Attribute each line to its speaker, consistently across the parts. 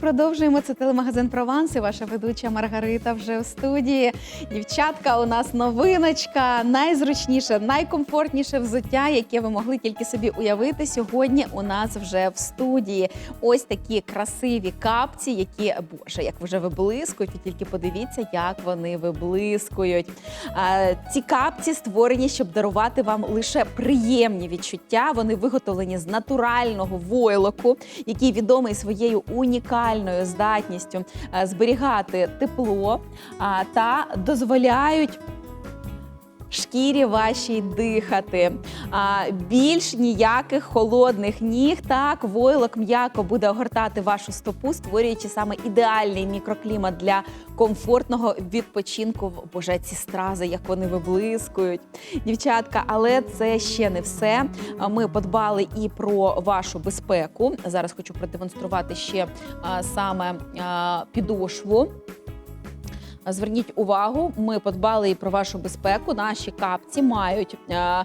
Speaker 1: Продовжуємо це телемагазин Прованс і ваша ведуча Маргарита вже в студії. Дівчатка, у нас новиночка. Найзручніше, найкомфортніше взуття, яке ви могли тільки собі уявити. Сьогодні у нас вже в студії. Ось такі красиві капці, які боже, як вже виблискують. Ви тільки подивіться, як вони виблискують. Ці капці створені, щоб дарувати вам лише приємні відчуття. Вони виготовлені з натурального войлоку, який відомий своєю унікальною здатністю е, зберігати тепло та дозволяють. Шкірі вашій дихати. А, більш ніяких холодних ніг. Так, войлок м'яко буде огортати вашу стопу, створюючи саме ідеальний мікроклімат для комфортного відпочинку. Боже, ці стрази, як вони виблискують. Дівчатка, але це ще не все. Ми подбали і про вашу безпеку. Зараз хочу продемонструвати ще а, саме а, підошву. Зверніть увагу, ми подбали і про вашу безпеку. Наші капці мають е, е,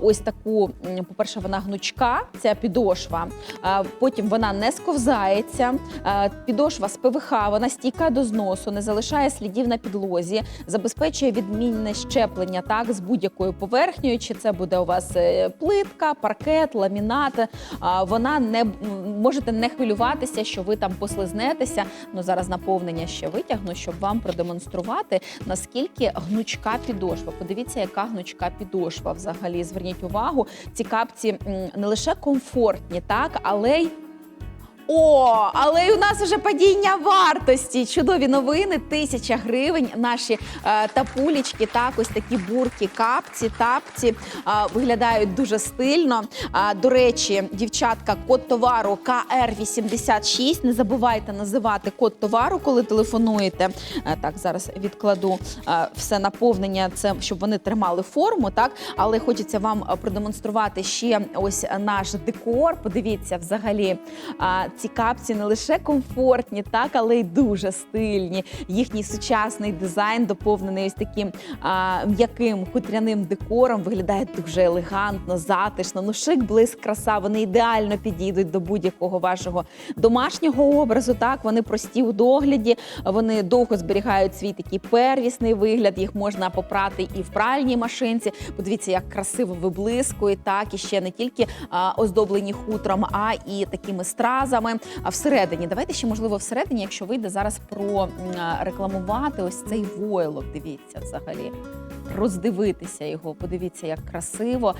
Speaker 1: ось таку, по-перше, вона гнучка, ця підошва. Е, потім вона не сковзається. Підошва з ПВХ, вона стійка до зносу, не залишає слідів на підлозі, забезпечує відмінне щеплення так з будь-якою поверхнею. Чи це буде у вас плитка, паркет, ламінат. Вона не можете не хвилюватися, що ви там послизнетеся. Ну зараз наповнення ще витягну, щоб вам продемонструвати наскільки гнучка підошва. Подивіться, яка гнучка підошва взагалі. Зверніть увагу, ці капці не лише комфортні, так але й. О, але й у нас вже падіння вартості. Чудові новини. Тисяча гривень. Наші е, тапулічки, так, ось такі бурки, капці, тапці е, виглядають дуже стильно. А, до речі, дівчатка, код товару КР86. Не забувайте називати код товару, коли телефонуєте. Е, так, зараз відкладу е, все наповнення, це щоб вони тримали форму. Так, але хочеться вам е, продемонструвати ще ось наш декор. Подивіться, взагалі. А, ці капці не лише комфортні, так, але й дуже стильні. Їхній сучасний дизайн доповнений ось таким а, м'яким хутряним декором. Виглядає дуже елегантно, затишно. Ну, шик, блиск, краса. Вони ідеально підійдуть до будь-якого вашого домашнього образу. Так, вони прості у догляді, вони довго зберігають свій такий первісний вигляд. Їх можна попрати і в пральній машинці. Подивіться, як красиво виблискує, так і ще не тільки а, оздоблені хутром, а і такими стразами. А всередині, давайте ще можливо всередині, якщо вийде зараз про рекламувати ось цей войлок. Дивіться взагалі. Роздивитися його, подивіться, як красиво,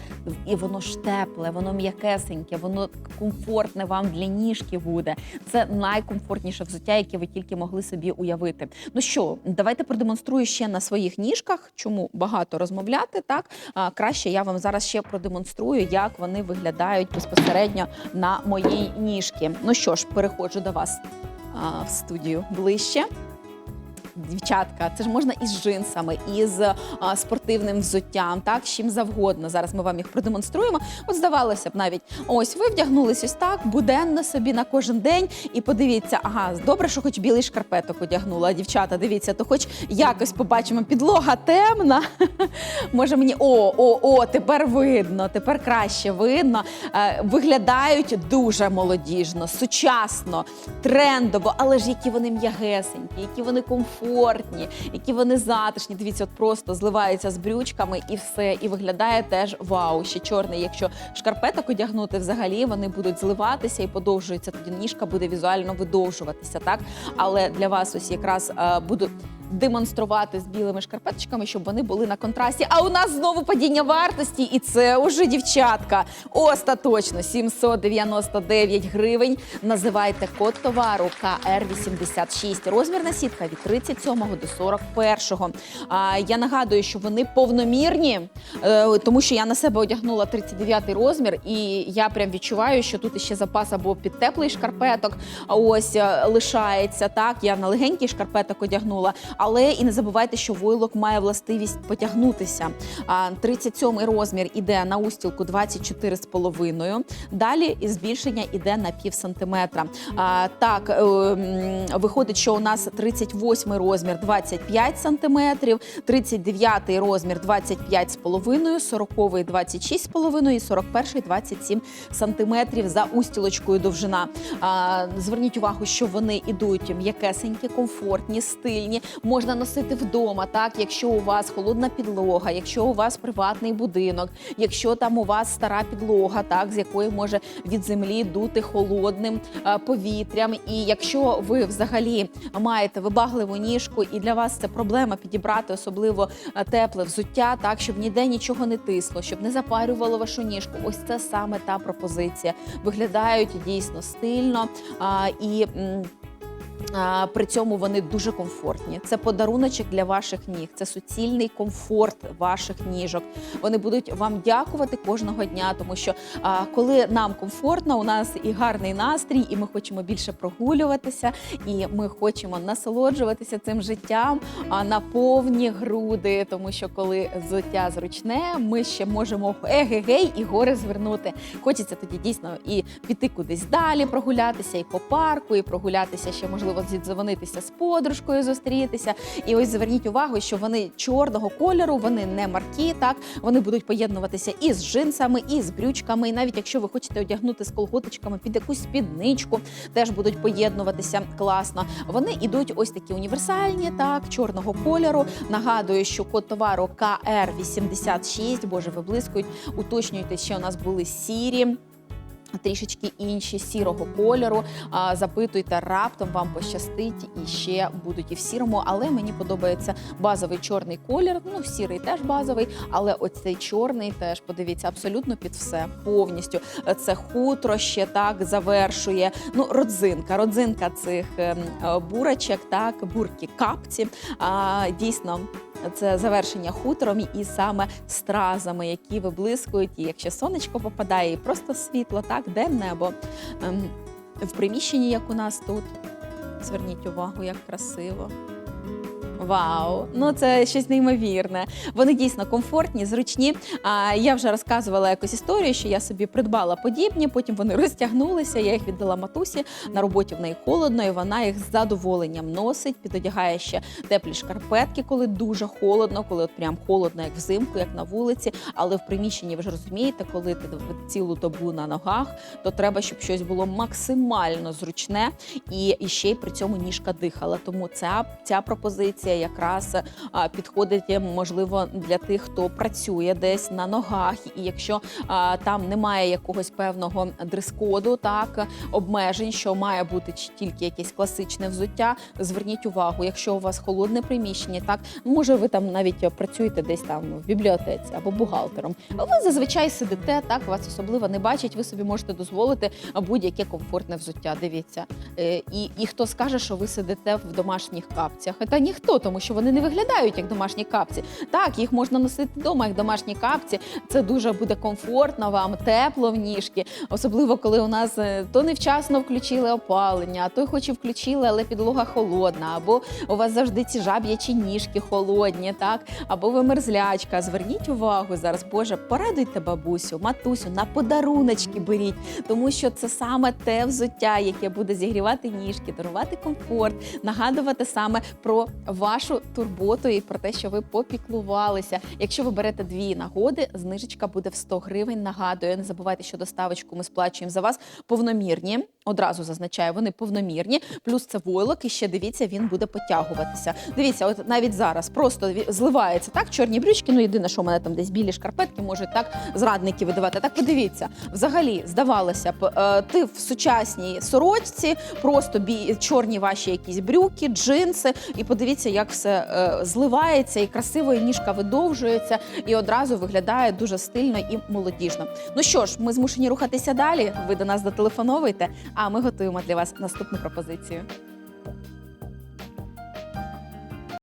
Speaker 1: і воно ж тепле, воно м'якесеньке, воно комфортне вам для ніжки буде. Це найкомфортніше взуття, яке ви тільки могли собі уявити. Ну що, давайте продемонструю ще на своїх ніжках. Чому багато розмовляти? Так а, краще я вам зараз ще продемонструю, як вони виглядають безпосередньо на моїй ніжці. Ну що ж, переходжу до вас а, в студію ближче. Дівчатка, це ж можна із джинсами, із а, спортивним взуттям, так, з чим завгодно. Зараз ми вам їх продемонструємо. От здавалося б, навіть ось ви вдягнулись ось так, буденно собі на кожен день. І подивіться, ага, добре, що хоч білий шкарпеток одягнула. Дівчата, дивіться, то хоч якось побачимо, підлога темна. Може мені о, о, о, тепер видно, тепер краще видно. Е, виглядають дуже молодіжно, сучасно, трендово, але ж які вони м'ягесенькі, які вони комфортні, які вони затишні. Дивіться, от просто зливаються з брючками і все. І виглядає теж вау. Ще чорний. Якщо шкарпеток одягнути, взагалі вони будуть зливатися і подовжуються. Тоді ніжка буде візуально видовжуватися, так? Але для вас ось якраз е, буду демонструвати з білими шкарпеточками, щоб вони були на контрасті. А у нас знову падіння вартості, і це уже дівчатка. Остаточно 799 гривень. Називайте код товару КР86. Розмірна сітка від 37 до 41. А, я нагадую, що вони повномірні, е, тому що я на себе одягнула 39 розмір, і я прям відчуваю, що тут ще запас або під теплий шкарпеток. Ось е, лишається так. Я на легенький шкарпеток одягнула. Але і не забувайте, що войлок має властивість потягнутися. А, 37 розмір іде на устілку 24,5. Далі збільшення іде на пів сантиметра. Так, е, виходить, що у нас 38 розмір 25 сантиметрів, 39 розмір 25,5, 40 26,5 і 41 27 сантиметрів за устілочкою довжина. Зверніть увагу, що вони ідуть м'якесенькі, комфортні, стильні. Можна носити вдома, так, якщо у вас холодна підлога, якщо у вас приватний будинок, якщо там у вас стара підлога, так, з якої може від землі дути холодним е, повітрям. І якщо ви взагалі маєте вибагливу ніжку, і для вас це проблема підібрати особливо е, тепле взуття, так щоб ніде нічого не тисло, щоб не запарювало вашу ніжку. Ось це саме та пропозиція. Виглядають дійсно стильно а, і. При цьому вони дуже комфортні. Це подаруночок для ваших ніг, це суцільний комфорт ваших ніжок. Вони будуть вам дякувати кожного дня, тому що коли нам комфортно, у нас і гарний настрій, і ми хочемо більше прогулюватися, і ми хочемо насолоджуватися цим життям на повні груди. Тому що коли взуття зручне, ми ще можемо егегей і гори звернути. Хочеться тоді дійсно і піти кудись далі, прогулятися, і по парку, і прогулятися ще можливо зідзвонитися з подружкою, зустрітися. І ось зверніть увагу, що вони чорного кольору, вони не маркі, так вони будуть поєднуватися і з джинсами, і з брючками. І навіть якщо ви хочете одягнути з колготочками під якусь спідничку, теж будуть поєднуватися класно. Вони ідуть ось такі універсальні, так чорного кольору. Нагадую, що код товару КР86, боже, виблискують. Уточнюйте, що у нас були сірі. Трішечки інші сірого кольору. Запитуйте, раптом вам пощастить і ще будуть і в сірому. Але мені подобається базовий чорний колір. Ну, сірий теж базовий, але оцей чорний теж подивіться абсолютно під все повністю. Це хутро ще так завершує. Ну, родзинка, родзинка цих ем, е, бурочок, так, бурки капці. Дійсно. Це завершення хутором і саме стразами, які виблискують, і якщо сонечко попадає, і просто світло, так, де небо. Ем, в приміщенні, як у нас тут. Зверніть увагу, як красиво. Вау, ну це щось неймовірне. Вони дійсно комфортні, зручні. А я вже розказувала якусь історію, що я собі придбала подібні. Потім вони розтягнулися. Я їх віддала матусі. На роботі в неї холодно, і вона їх з задоволенням носить. Підодягає ще теплі шкарпетки, коли дуже холодно, коли от прям холодно, як взимку, як на вулиці. Але в приміщенні ви ж розумієте, коли ти цілу добу на ногах, то треба, щоб щось було максимально зручне і, ще й при цьому ніжка дихала. Тому ця, ця пропозиція якраз підходить е, можливо для тих, хто працює десь на ногах, і якщо там немає якогось певного дрес-коду, так обмежень, що має бути тільки якесь класичне взуття. Зверніть увагу, якщо у вас холодне приміщення, так може ви там навіть працюєте десь там в бібліотеці або бухгалтером. Ви зазвичай сидите, так вас особливо не бачать. Ви собі можете дозволити будь-яке комфортне взуття. Дивіться, Е, і, і хто скаже, що ви сидите в домашніх капцях? Та ніхто, тому що вони не виглядають як домашні капці. Так, їх можна носити вдома, як домашні капці. Це дуже буде комфортно вам, тепло в ніжки. Особливо, коли у нас е, то невчасно включили опалення, а то хоч і включили, але підлога холодна, або у вас завжди ці жаб'ячі ніжки холодні, так, або ви мерзлячка. Зверніть увагу зараз, Боже, порадуйте бабусю, матусю, на подаруночки беріть, тому що це саме те взуття, яке буде зігрівати ніжки, дарувати комфорт, нагадувати саме про вашу турботу і про те, що ви попіклувалися. Якщо ви берете дві нагоди, знижечка буде в 100 гривень. Нагадую, не забувайте, що доставочку ми сплачуємо за вас повномірні. Одразу зазначаю, вони повномірні. Плюс це войлок, і ще дивіться, він буде потягуватися. Дивіться, от навіть зараз просто зливається так. Чорні брючки. Ну єдине, що у мене там десь білі шкарпетки можуть так зрадники видавати. Так подивіться, взагалі здавалося б, е, ти в сучасній сорочці, просто бі чорні ваші якісь брюки, джинси, і подивіться, як все е, зливається, і красиво, і ніжка видовжується, і одразу виглядає дуже стильно і молодіжно. Ну що ж, ми змушені рухатися далі. Ви до нас дотелефоновуйте, а ми готуємо для вас наступну пропозицію.